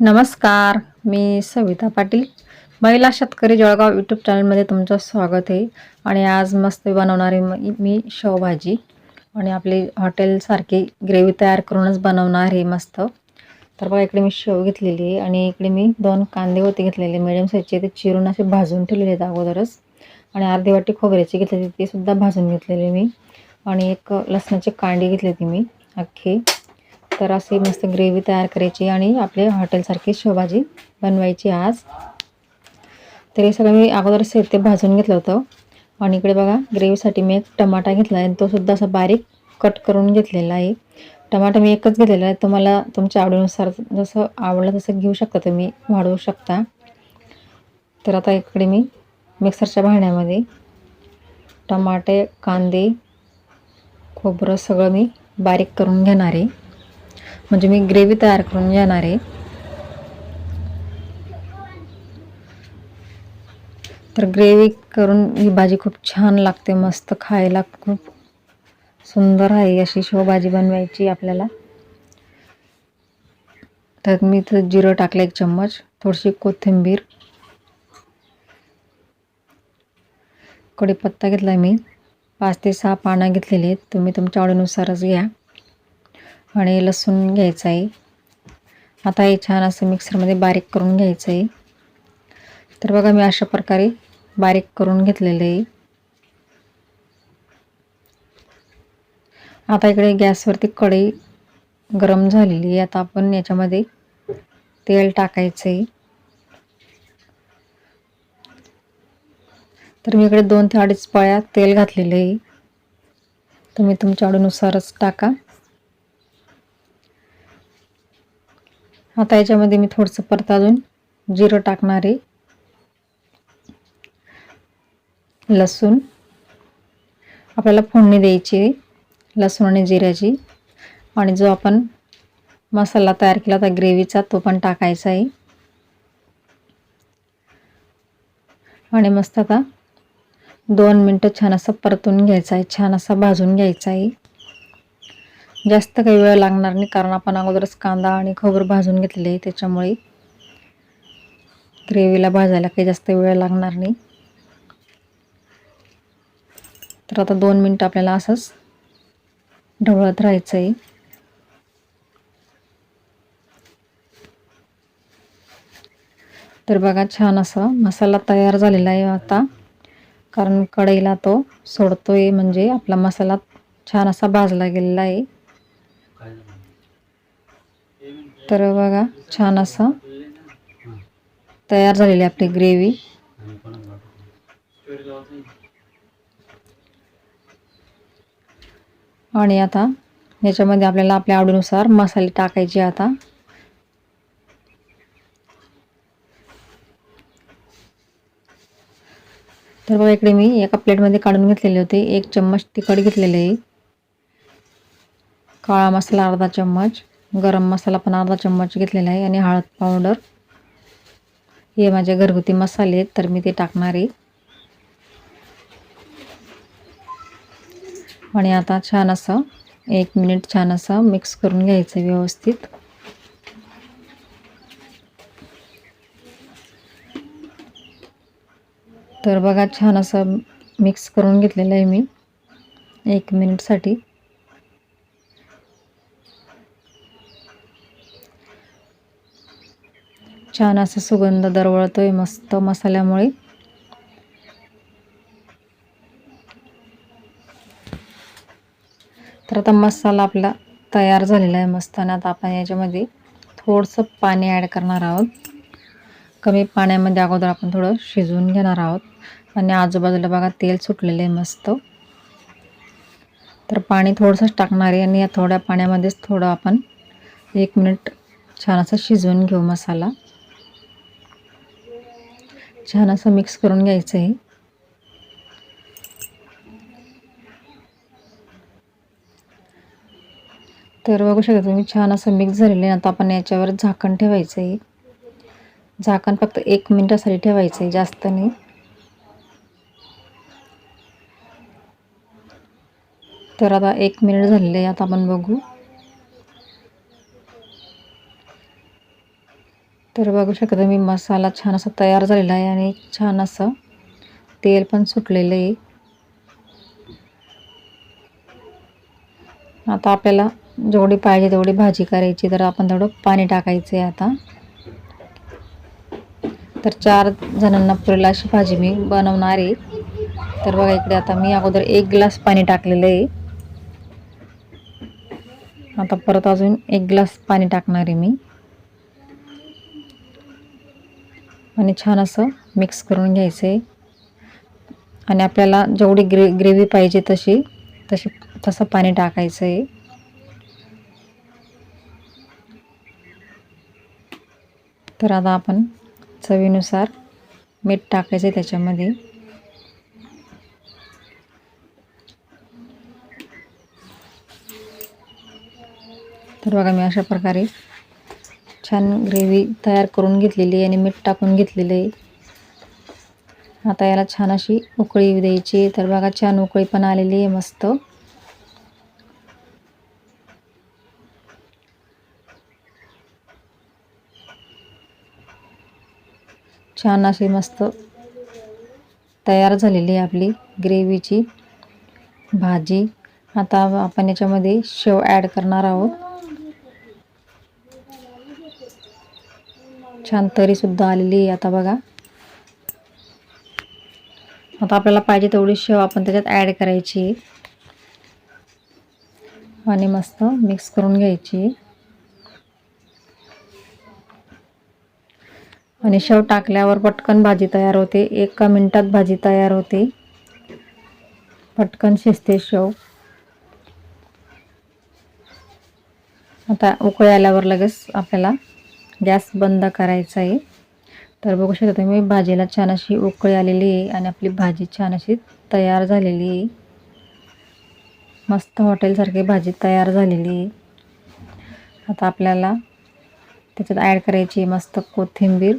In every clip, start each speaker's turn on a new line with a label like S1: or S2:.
S1: नमस्कार मी सविता पाटील. महिला शेतकरी जळगाव यूट्यूब चॅनलमध्ये तुमचं स्वागत आहे. आणि आज मस्त बनवणारी मी शेवभाजी. आणि आपली हॉटेलसारखी ग्रेव्ही तयार करूनच बनवणार आहे मस्त. तर बघा इकडे मी शेव घेतलेली आहे आणि इकडे मी दोन कांदे होते घेतलेले. मिडियम साईजचे ते चिरून असे भाजून ठेवलेले आहेत अगोदरच. आणि अर्धी वाटी खोबऱ्याची घेतलेली ते सुद्धा भाजून घेतलेली मी. आणि एक लसणाची कांडी घेतली होती मी अख्खी. तर अशी मस्त ग्रेव्ही तयार करायची आणि आपले हॉटेलसारखी शेवभाजी बनवायची आज. तर हे सगळं मी अगोदर साहित्य भाजून घेतलं होतं. आणि इकडे बघा ग्रेव्हीसाठी मी एक टमाटा घेतला आहे. आणि तो सुद्धा असा बारीक कट करून घेतलेला आहे. टमाटा मी एकच घेतलेला आहे. तुम्हाला तुमच्या आवडीनुसार जसं आवडलं तसं घेऊ शकता तुम्ही वाढवू शकता. तर आता इकडे मी मिक्सरच्या भांड्यामध्ये टमाटे कांदे खोबरं सगळं मी बारीक करून घेणार आहे. म्हणजे मी ग्रेव्ही तयार करून घेणार आहे. तर ग्रेव्ही करून ही भाजी खूप छान लागते मस्त खायला खूप सुंदर आहे अशी शेवभाजी बनवायची आपल्याला. त्यात मी तर जिरं टाकलं एक चम्मच थोडीशी कोथिंबीर कढीपत्ता घेतला मी पाच ते सहा पानं घेतलेली आहेत तुम्ही तुमच्या आवडीनुसारच घ्या. आणि लसूण घ्यायचं आहे आता हे छान असं मिक्सरमध्ये बारीक करून घ्यायचं आहे तर बघा मी अशा प्रकारे बारीक करून घेतलेलं आहे. आता इकडे गॅसवरती कढई गरम झालेली आहे. आता आपण याच्यामध्ये तेल टाकायचं आहे तर मी इकडे दोन ते अडीच पळ्या तेल घातलेलं आहे. तुम्ही तुमच्या आवडीनुसारच टाका. आता याच्यामध्ये मी थोडंसं परत अजून जिरं टाकणार आहे. लसूण. आपल्याला फोडणी द्यायची लसूण आणि जिऱ्याची. आणि जो आपण मसाला तयार केला होता ग्रेव्हीचा तो पण टाकायचा आहे. आणि मस्त आता दोन मिनटं छान असं परतून घ्यायचं आहे छान असा भाजून घ्यायचा आहे. जास्त काही वेळ लागणार नाही कारण आपण अगोदरच कांदा आणि खोबरं भाजून घेतले त्याच्यामुळे ग्रेव्हीला भाजायला काही जास्त वेळ लागणार नाही. तर आता दोन मिनटं आपल्याला असंच ढवळत राहायचं आहे तर बघा छान असा मसाला तयार झालेला आहे आता कारण कढईला तो सोडतोय म्हणजे आपला मसाला छान असा भाजला गेलेला आहे. तर बघा छान असं तयार झालेली आपली ग्रेव्ही. आणि आता याच्यामध्ये आपल्याला आपल्या आवडीनुसार मसाले टाकायचे आता. तर बघा इकडे मी एका प्लेटमध्ये काढून घेतलेले होते. एक चम्मच तिखट घेतलेले काळा मसाला अर्धा चम्मच. गरम मसाला पण अर्धा चम्मच घेतलेला आहे आणि हळद पावडर. हे माझे घरगुती मसाले आहेत तर मी ते टाकणार आहे. आणि आता छान असं एक मिनिट छान असं मिक्स करून घ्यायचं व्यवस्थित. तर बघा छान असं मिक्स करून घेतलेलं आहे मी. एक मिनिटसाठी. छान असा सुगंध दरवळतोय मस्त मसाल्यामुळे. तर आता मसाला आपला तयार झालेला आहे मस्त आणि आता आपण याच्यामध्ये थोडंसं पाणी ॲड करणार आहोत. कमी पाण्यामध्ये अगोदर आपण थोडं शिजवून घेणार आहोत. आणि आजूबाजूला बघा तेल सुटलेलं आहे मस्त. तर पाणी थोडंसंच टाकणार आहे आणि या थोड्या पाण्यामध्येच थोडं आपण एक मिनिट छान असं शिजवून घेऊ मसाला. छान असं मिक्स करून घ्यायचं आहे तर बघू शकता तुम्ही छान असं मिक्स झालेलं आहे. आता आपण याच्यावर झाकण ठेवायचं आहे झाकण फक्त एक मिनटासाठी ठेवायचं आहे जास्त नाही. तर आता एक मिनिट झालेलं आहे आता आपण बघू. तर बघू शकता मी मसाला छान असा तयार झालेला आहे आणि छान असं तेल पण सुटलेलं आहे. आता आपल्याला जेवढी पाहिजे तेवढी भाजी करायची तर आपण तेवढं पाणी टाकायचं आहे आता. तर चार जणांना पुरेल अशी भाजी मी बनवणार आहे. तर बघा इकडे आता मी अगोदर एक ग्लास पाणी टाकलेलं आहे. आता परत अजून एक ग्लास पाणी टाकणार आहे मी. आणि छान असं मिक्स करून घ्यायचं. आहे आणि आपल्याला जेवढी ग्रे ग्रेव्ही पाहिजे तशी तशी तसं पाणी टाकायचं आहे तर आता आपण चवीनुसार मीठ टाकायचं आहे त्याच्यामध्ये. तर बघा मी अशा प्रकारे छान ग्रेव्ही तयार करून घेतलेली आहे आणि मीठ टाकून घेतलेलं आहे. आता याला छान अशी उकळी द्यायची. तर बघा छान उकळी पण आलेली आहे मस्त. छान अशी मस्त तयार झालेली आहे आपली ग्रेव्हीची भाजी. आता आपण याच्यामध्ये शेव ॲड करणार आहोत. छान तरीसुद्धा आलेली आहे आता बघा. आता आपल्याला पाहिजे तेवढी शेव आपण त्याच्यात ॲड करायची. आणि मस्त मिक्स करून घ्यायची. आणि शेव टाकल्यावर पटकन भाजी तयार होते. एका मिनटात भाजी तयार होते. पटकन शिजते शेव. आता उकळी आल्यावर लगेच आपल्याला गॅस बंद करायचा आहे. तर बघू शकता तुम्ही भाजीला छान अशी उकळी आलेली आहे आणि आपली भाजी छान अशी तयार झालेली आहे. मस्त हॉटेलसारखी भाजी तयार झालेली आहे. आता आपल्याला त्याच्यात ॲड करायची मस्त कोथिंबीर.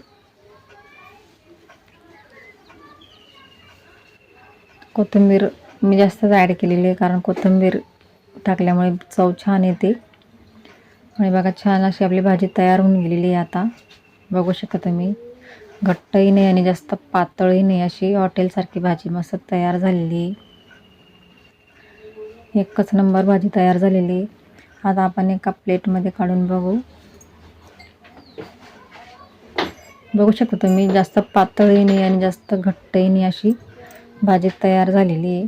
S1: कोथिंबीर मी जास्तच ॲड केलेली आहे कारण कोथिंबीर टाकल्यामुळे चव छान येते. आणि बघा छान अशी आपली भाजी तयार होऊन गेलेली आहे आता. बघू शकता तुम्ही. घट्टही नाही आणि जास्त पातळही नाही अशी हॉटेलसारखी भाजी मस्त तयार झालेली. आहे एकच नंबर भाजी तयार झालेली. आहे आता आपण एका प्लेटमध्ये काढून बघू. बघू शकता तुम्ही जास्त पातळही नाही आणि जास्त घट्टही नाही अशी भाजी तयार झालेली आहे.